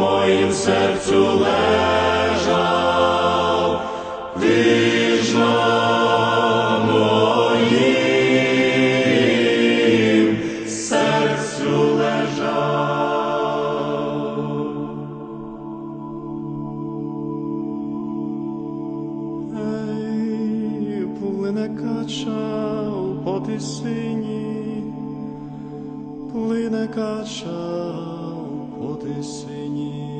Моїм серцю лежав, ж моїм серцю лежав. Ей, плине кача у потисині, плине кача потисині. Ей,